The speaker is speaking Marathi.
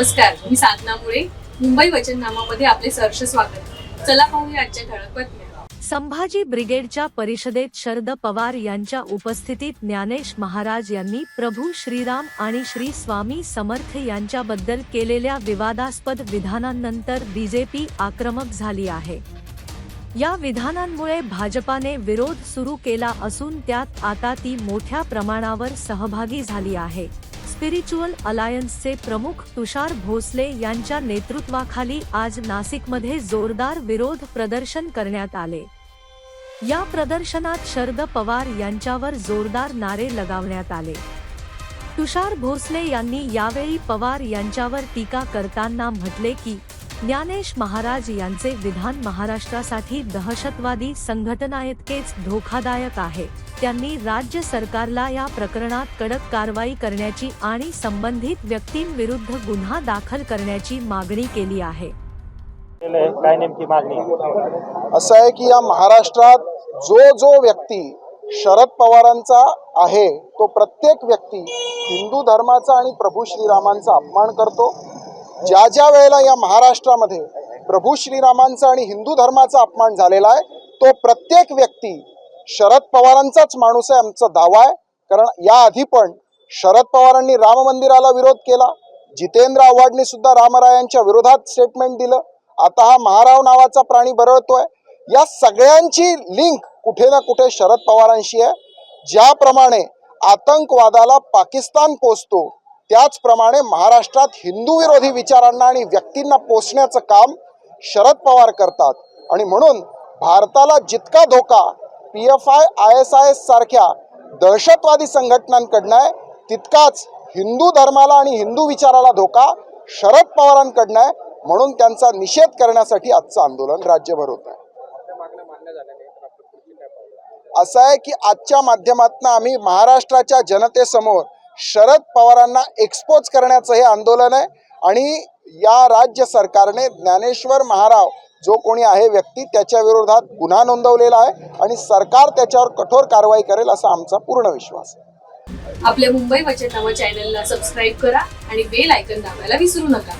नमस्कार मी साधना मुळे मुंबई वचननामामध्ये आपले सहर्ष स्वागत. चला पाहूया आजच्या ठळक बातम्या. संभाजी ब्रिगेडच्या परिषदेत शरद पवार यांच्या उपस्थितीत ज्ञानेश महाराज यांनी प्रभू श्रीराम आणि श्री स्वामी समर्थ यांच्याबद्दल केलेल्या विवादास्पद विधानांनंतर बीजेपी आक्रमक झाली आहे. या विधानांमुळे भाजपाने विरोध सुरू केला असून त्यात आता ती मोठ्या प्रमाणावर सहभागी झाली आहे. स्पिरिच्युअल अलायन्सचे प्रमुख तुषार भोसले यांच्या नेतृत्वाखाली आज नाशिकमध्ये जोरदार विरोध प्रदर्शन करण्यात आले. या प्रदर्शनात शरद पवार यांच्यावर जोरदार नारे लगावण्यात आले. तुषार भोसले यांनी यावेळी पवार यांच्यावर टीका करताना म्हटले की ज्ञानेश महाराज यांचे विधान महाराष्ट्रासाठी दहशतवादी संघटनाइतकेच धोकादायक आहे. त्यांनी राज्य सरकारला या प्रकरणात कडक कारवाई करण्याची आणि संबंधित व्यक्तींविरुद्ध गुन्हा दाखल करण्याची मागणी केली आहे. काय नेमकी मागणी? आहे? असं आहे की या महाराष्ट्रात जो जो व्यक्ती शरद पवारांचा आहे तो प्रत्येक व्यक्ती हिंदू धर्माचा आणि प्रभू श्रीरामांचा अपमान करतो. ज्या ज्या वेळेला या महाराष्ट्रामध्ये प्रभू श्रीरामांचा आणि हिंदू धर्माचा अपमान झालेला आहे तो प्रत्येक व्यक्ती शरद पवारांचाच माणूस आहे आमचा दावा आहे. कारण याआधी पण शरद पवारांनी राम मंदिराला विरोध केला जितेंद्र आव्हाडने सुद्धा रामरायांच्या विरोधात स्टेटमेंट दिलं. आता हा महाराव नावाचा प्राणी बरळतोय. या सगळ्यांची लिंक कुठे ना कुठे शरद पवारांशी आहे. ज्याप्रमाणे आतंकवादाला पाकिस्तान पोचतो त्याचप्रमाणे महाराष्ट्रात हिंदू विरोधी विचारांना आणि व्यक्तींना पोचण्याचं काम शरद पवार करतात. आणि म्हणून भारताला जितका धोका P F I I S I S सारख्या दहशतवादी संघटनांकडनं आहे तितकाच हिंदू धर्माला आणि हिंदू विचाराला धोका शरद पवारांकडनं आहे. म्हणून त्यांचा निषेध करण्यासाठी आजचं आंदोलन राज्यभर होत आहे. असं आहे की आजच्या माध्यमातून आम्ही महाराष्ट्राच्या जनतेसमोर शरद पवारांना एक्सपोज करण्याचं हे आंदोलन आहे. आणि या राज्य सरकारने ज्ञानेश्वर महाराव जो कोणी आहे व्यक्ती त्याच्या विरोधात गुन्हा नोंदवलेला आहे आणि सरकार त्याच्यावर कठोर कारवाई करेल असा आमचा पूर्ण विश्वास आहे. आपल्या मुंबई वचननामा चॅनलला सबस्क्राईब करा आणि बेल आयकन दाबायला विसरू नका.